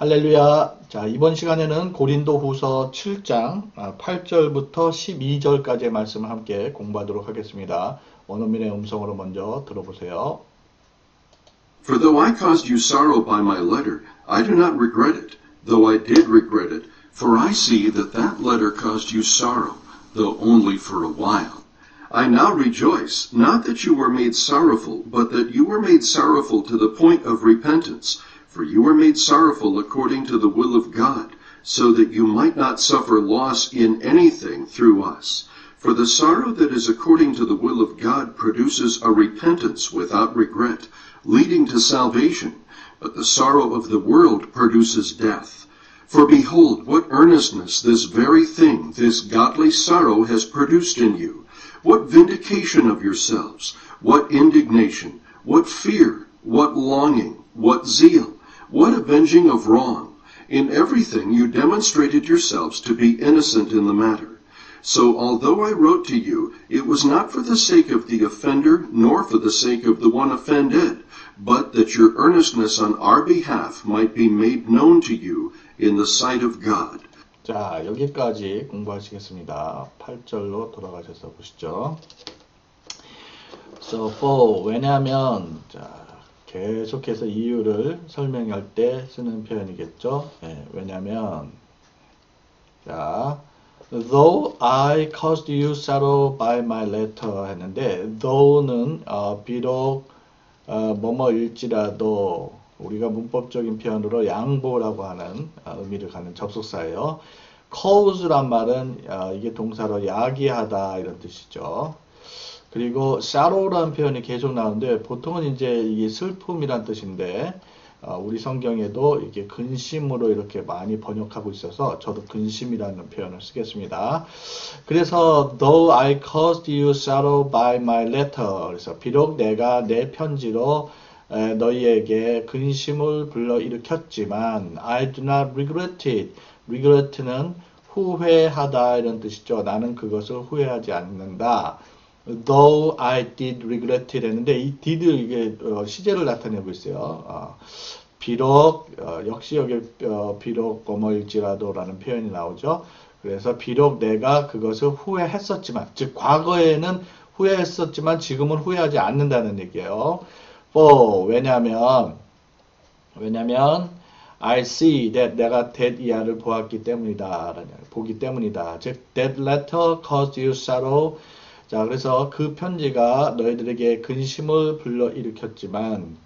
할렐루야. 자, 이번 시간에는 고린도 후서 7장 8절부터 12절까지의 말씀을 함께 공부하도록 하겠습니다. 원어민의 음성으로 먼저 들어보세요. For though I caused you sorrow by my letter, I do not regret it, though I did regret it, for I see that that letter caused you sorrow, though only for a while. I now rejoice, not that you were made sorrowful, but that you were made sorrowful to the point of repentance. For you were made sorrowful according to the will of God, so that you might not suffer loss in anything through us. For the sorrow that is according to the will of God produces a repentance without regret, leading to salvation, but the sorrow of the world produces death. For behold, what earnestness this very thing, this godly sorrow, has produced in you. What vindication of yourselves, what indignation, what fear, what longing, what zeal, what avenging of wrong. In everything you demonstrated yourselves to be innocent in the matter. So although I wrote to you, it was not for the sake of the offender, nor for the sake of the one offended, but that your earnestness on our behalf might be made known to you in the sight of God. 자, 여기까지 공부하시겠습니다. 8절로 돌아가셔서 보시죠. So, for, 왜냐하면, 자, 계속해서 이유를 설명할 때 쓰는 표현이겠죠. 예, 왜냐하면, 자, though I caused you sorrow by my letter 했는데, though는 어, 비록 어, 뭐뭐일지라도 우리가 문법적인 표현으로 양보라고 하는 어, 의미를 갖는 접속사예요. cause란 말은 어, 이게 동사로 야기하다 이런 뜻이죠. 그리고 sorrow라는 표현이 계속 나오는데 보통은 이제 이게 슬픔이란 뜻인데 어, 우리 성경에도 이게 근심으로 이렇게 많이 번역하고 있어서 저도 근심이라는 표현을 쓰겠습니다. 그래서 though I caused you sorrow by my letter 그래서 비록 내가 내 편지로 에, 너희에게 근심을 불러일으켰지만 I do not regret it. regret는 후회하다 이런 뜻이죠. 나는 그것을 후회하지 않는다. Though I did regret it 했는데 이 did 이게 어, 시제를 나타내고 있어요. 어, 비록 어, 역시 여기 어, 비록 뭐뭐일지라도라는 표현이 나오죠. 그래서 비록 내가 그것을 후회했었지만 즉 과거에는 후회했었지만 지금은 후회하지 않는다는 얘기예요. for 왜냐하면 왜냐하면 I see that 내가 that 이하를 보았기 때문이다. 보기 때문이다. 즉 that letter caused you sorrow 자, 그래서 그 편지가 너희들에게 근심을 불러일으켰지만,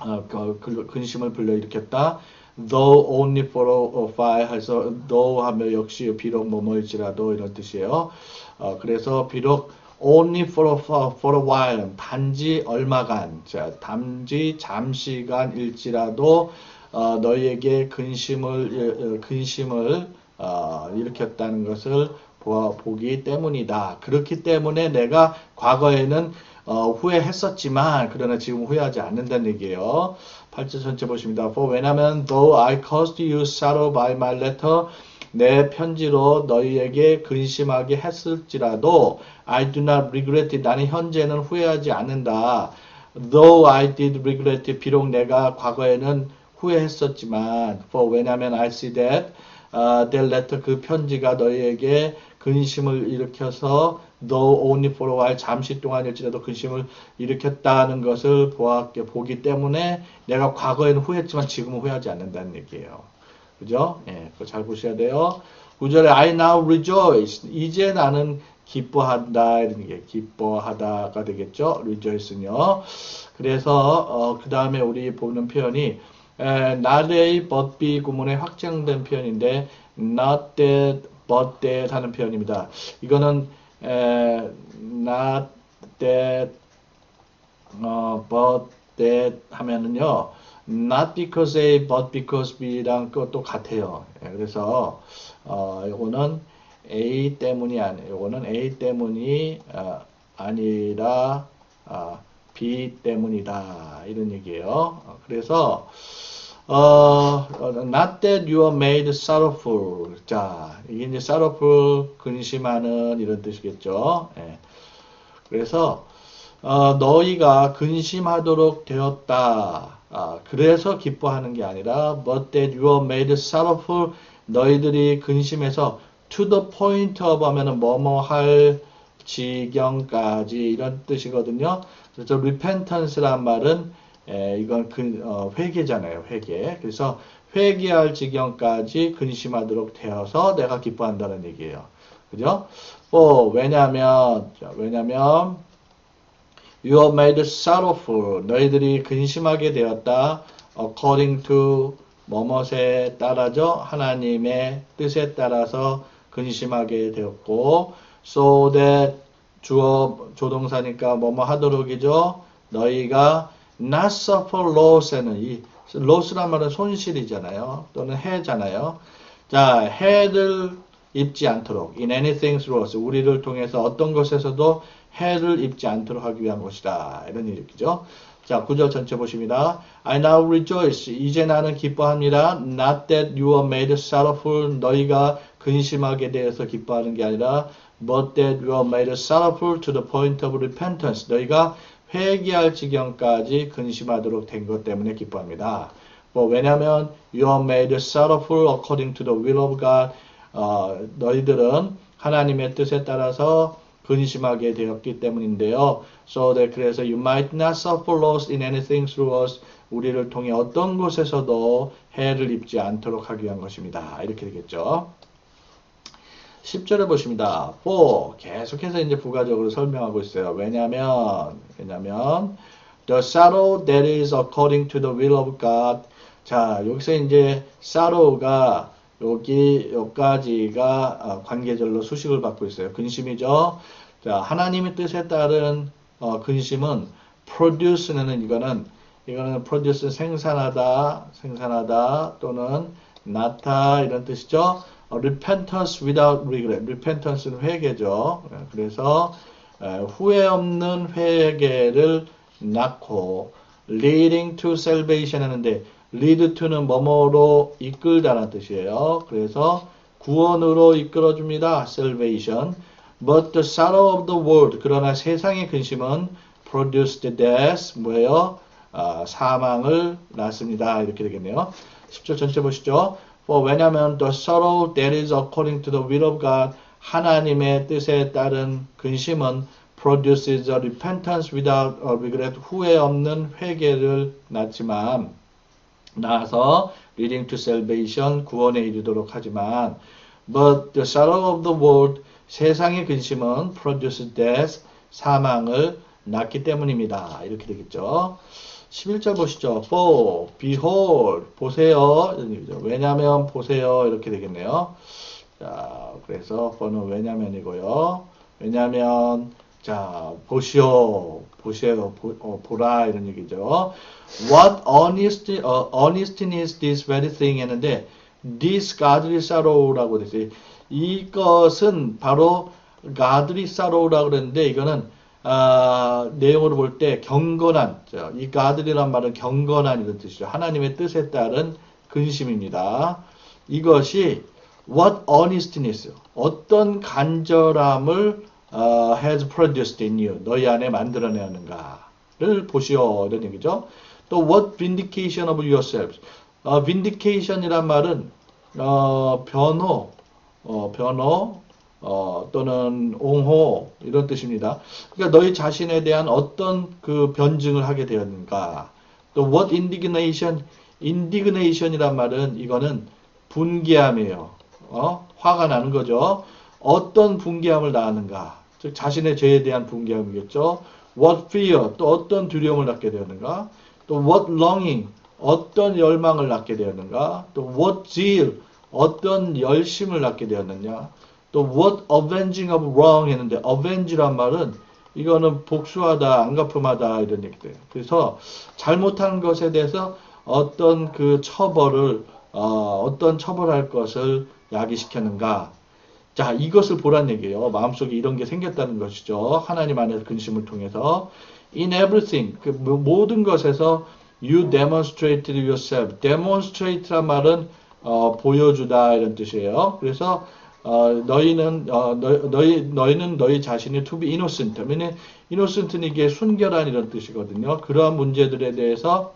어, 그, 그 근심을 불러일으켰다. though only for a while 해서 though 하면 역시 비록 뭐뭐일지라도 이런 뜻이에요. 어, 그래서 비록 only for a, for a while 단지 얼마간 자, 단지 잠시간일지라도 어, 너희에게 근심을 어, 근심을 어, 일으켰다는 것을 보아, 보기 때문이다. 그렇기 때문에 내가 과거에는 어, 후회했었지만 그러나 지금 후회하지 않는다는 얘기예요. 8절 전체 보십니다. For 왜냐면 though I caused you sorrow by my letter 내 편지로 너희에게 근심하게 했을지라도 I do not regret it. 나는 현재는 후회하지 않는다. Though I did regret it. 비록 내가 과거에는 후회했었지만 for 왜냐면 I see that uh, that letter 그 편지가 너희에게 근심을 일으켜서 though only for a while 잠시 동안일지라도 근심을 일으켰다는 것을 보았게 보기 때문에 내가 과거에는 후회했지만 지금은 후회하지 않는다는 얘기예요. 그죠? 예, 그거 잘 보셔야 돼요. 9절에 I now rejoice. 이제 나는 기뻐한다. 이런 얘기 기뻐하다가 되겠죠? rejoice는요. 그래서 어, 그 다음에 우리 보는 표현이 에, not a but be 구문에 확장된 표현인데 not that but that 하는 표현입니다. 이거는 에, not that 어, but that 하면은요 not because A but because B랑 그것도 같아요. 예, 그래서 어, 이거는 A 때문이 아니, 이거는 A 때문이 어, 아니라 어, B 때문이다 이런 얘기예요. 어, 그래서 어, not that you are made sorrowful. 자, 이게 이제 sorrowful 근심하는 이런 뜻이겠죠. 예. 그래서 어, 너희가 근심하도록 되었다. 아, 그래서 기뻐하는 게 아니라 but that you are made sorrowful 너희들이 근심해서 to the point of 하면은 뭐뭐 할 지경까지 이런 뜻이거든요. 그래서 repentance란 말은 에, 이건 그, 어, 회개잖아요. 회개. 그래서 회개할 지경까지 근심하도록 되어서 내가 기뻐한다는 얘기예요. 그죠? 뭐 왜냐면 자, 왜냐면 you are made sorrowful 너희들이 근심하게 되었다 according to 뭐뭇에 따라죠 하나님의 뜻에 따라서 근심하게 되었고 so that 주어 조동사니까 뭐뭐 하도록이죠 너희가 not suffer loss에는 이 loss란 말은 손실이잖아요 또는 해잖아요 자 해를 입지 않도록 in anything us 우리를 통해서 어떤 것에서도 해를 입지 않도록 하기 위한 것이다 이런 얘기죠. 자 구절 전체 보십니다. I now rejoice 이제 나는 기뻐합니다. Not that you are made sorrowful 너희가 근심하게 되어서 기뻐하는 게 아니라 but that are made sorrowful to the point of repentance 너희가 회개할 지경까지 근심하도록 된 것 때문에 기뻐합니다. 뭐 왜냐하면 you are made sorrowful according to the will of God 어, 너희들은 하나님의 뜻에 따라서 근심하게 되었기 때문인데요. So that 그래서 you might not suffer loss in anything through us. 우리를 통해 어떤 곳에서도 해를 입지 않도록 하기 위한 것입니다. 이렇게 되겠죠. 10절에 보십니다. 4. 계속해서 이제 부가적으로 설명하고 있어요. 왜냐면, 왜냐면, the sorrow that is according to the will of God. 자, 여기서 이제 sorrow가 여기 여기까지가 어, 관계절로 수식을 받고 있어요. 근심이죠. 자, 하나님의 뜻에 따른 어, 근심은 produce는 이거는 이거는 produce 생산하다, 생산하다 또는 나타 이런 뜻이죠. 어, repentance without regret. repentance는 회개죠. 그래서 에, 후회 없는 회개를 낳고 leading to salvation 하는데 lead to는 뭐뭐로 이끌다라는 뜻이에요. 그래서 구원으로 이끌어줍니다. salvation. But the sorrow of the world. 그러나 세상의 근심은 produced death. 뭐예요? 아, 사망을 낳습니다. 이렇게 되겠네요. 10절 전체 보시죠. For 왜냐하면 the sorrow that is according to the will of God. 하나님의 뜻에 따른 근심은 produces a repentance without a regret. 후회 없는 회개를 낳지만 나아서 leading to salvation 구원에 이르도록 하지만 but the sorrow of the world 세상의 근심은 produce death 사망을 낳기 때문입니다. 이렇게 되겠죠. 11절 보시죠. For behold 보세요. 왜냐면 보세요. 이렇게 되겠네요. 자, 그래서 for는 왜냐면이고요. 왜냐면 자, 보시오, 보시오, 보, 어, 보라 이런 얘기죠. What honest, 어, honestiness this very thing 했는데 this godly sorrow라고 됐어요. 이것은 바로 godly sorrow라고 그랬는데 이거는 아, 내용으로 볼 때 경건한, 자, 이 godly란 말은 경건한 이런 뜻이죠. 하나님의 뜻에 따른 근심입니다. 이것이 what honestness, 어떤 간절함을 어, has produced in you, 너희 안에 만들어내는가를 보시오 이런 얘기죠. 또 what vindication of yourselves, 어, vindication이란 말은 어, 변호, 어, 변호 어, 또는 옹호 이런 뜻입니다. 그러니까 너희 자신에 대한 어떤 그 변증을 하게 되었는가. 또 what indignation, indignation이란 말은 이거는 분개함이에요. 어? 화가 나는 거죠. 어떤 분개함을 낳았는가? 즉 자신의 죄에 대한 분개함이겠죠. What fear 또 어떤 두려움을 낳게 되었는가? 또 what longing 어떤 열망을 낳게 되었는가? 또 what zeal 어떤 열심을 낳게 되었느냐? 또 what avenging of wrong 했는데 avenge란 말은 이거는 복수하다, 안갚음하다 이런 얘기들. 그래서 잘못한 것에 대해서 어떤 그 처벌을 어, 어떤 처벌할 것을 야기시켰는가? 자, 이것을 보란 얘기예요. 마음속에 이런 게 생겼다는 것이죠. 하나님 안에서 근심을 통해서. In everything, 그 모든 것에서 you demonstrated yourself. demonstrate란 말은 어, 보여주다 이런 뜻이에요. 그래서 어, 너희는 어, 너, 너희 너희는 너희 자신이 to be innocent. 왜냐 innocent는 이게 순결한 이런 뜻이거든요. 그러한 문제들에 대해서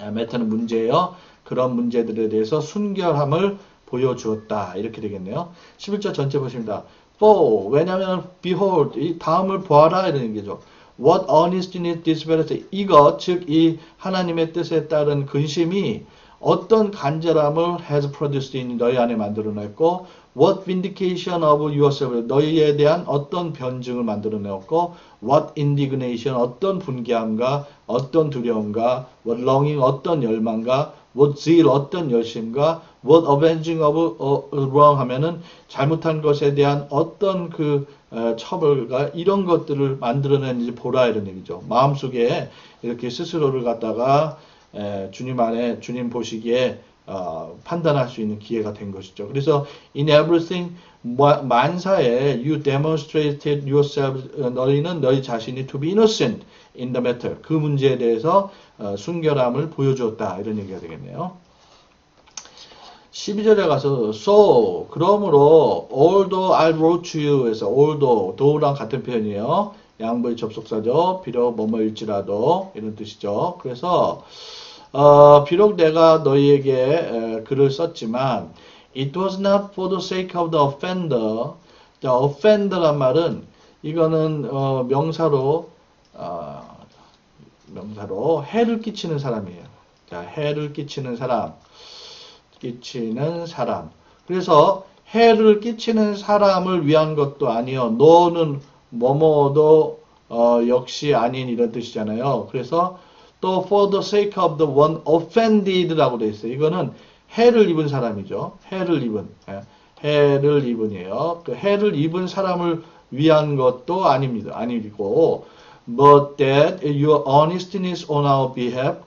아, 매터는 문제예요. 그런 문제들에 대해서 순결함을 보여주었다. 이렇게 되겠네요. 11절 전체 보십니다. For 왜냐하면 behold 이 다음을 보아라 이런 얘기죠. What earnestness this verse 이것 즉 이 하나님의 뜻에 따른 근심이 어떤 간절함을 has produced in 너희 안에 만들어냈고 what vindication of yourself? 너희에 대한 어떤 변증을 만들어내었고 what indignation? 어떤 분개함과 어떤 두려움과 what longing? 어떤 열망과 what zeal? 어떤 열심과 what avenging of a wrong? 하면은 잘못한 것에 대한 어떤 그 어, 처벌과 이런 것들을 만들어내는지 보라 이런 얘기죠. 마음속에 이렇게 스스로를 갖다가 에, 주님 안에 주님 보시기에 어, 판단할 수 있는 기회가 된 것이죠. 그래서 in everything 마- 만사에 you demonstrated yourself 어, 너희는 너희 자신이 to be innocent in the matter 그 문제에 대해서 어, 순결함을 보여주었다 이런 얘기가 되겠네요. 12절에 가서 so 그러므로 although I wrote to you에서 although though,랑 같은 표현이에요. 양보의 접속사죠. 비록 뭐뭐일지라도 이런 뜻이죠. 그래서 어, 비록 내가 너희에게 에, 글을 썼지만 it was not for the sake of the offender. 자, offender란 말은 이거는 어, 명사로 어, 명사로 해를 끼치는 사람이에요. 자, 해를 끼치는 사람. 끼치는 사람. 그래서 해를 끼치는 사람을 위한 것도 아니요. 너는 뭐뭐도 어, 역시 아닌 이런 뜻이잖아요. 그래서 또 for the sake of the one offended라고 돼 있어요. 이거는 해를 입은 사람이죠. 해를 입은 예, 해를 입은이에요. 그 해를 입은 사람을 위한 것도 아닙니다. 아니고 but that your honestness on our behalf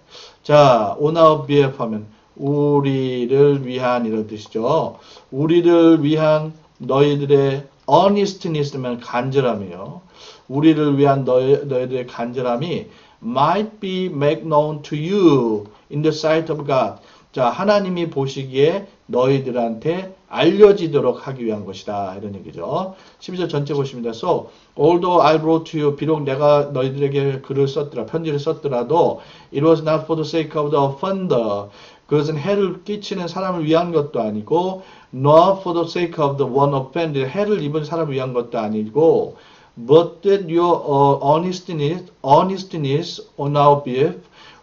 자 on our behalf 하면 우리를 위한 이런 뜻이죠. 우리를 위한 너희들의 honestness면 간절함이요. 우리를 위한 너희, 너희들의 간절함이 might be made known to you in the sight of God. 자, 하나님이 보시기에 너희들한테 알려지도록 하기 위한 것이다. 이런 얘기죠. 12절 전체 보십니다. So, although I wrote to you, 비록 내가 너희들에게 글을 썼더라, 편지를 썼더라도, it was not for the sake of the offender. 그것은 해를 끼치는 사람을 위한 것도 아니고, nor for the sake of the one offended. 해를 입은 사람을 위한 것도 아니고, but that your uh, honestness, honestness on our behalf,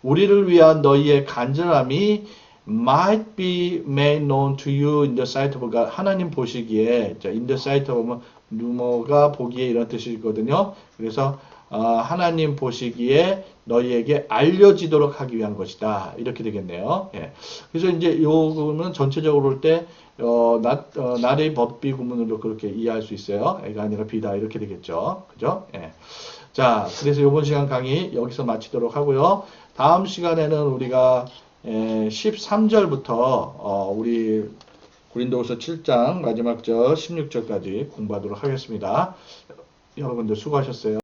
우리를 위한 너희의 간절함이 might be made known to you in the sight of God. 하나님 보시기에, 자, in the sight of 누모가 보기에 이런 뜻이거든요. 그래서 어, 하나님 보시기에 너희에게 알려지도록 하기 위한 것이다. 이렇게 되겠네요. 예. 그래서 이제 요거는 전체적으로 볼 때, 어, 나, 어, 나의 법비 구문으로 그렇게 이해할 수 있어요. 애가 아니라 비다. 이렇게 되겠죠. 그죠? 예. 자, 그래서 이번 시간 강의 여기서 마치도록 하고요. 다음 시간에는 우리가 에, 13절부터 어, 우리 고린도후서 7장 마지막 절 16절까지 공부하도록 하겠습니다. 여러분들 수고하셨어요.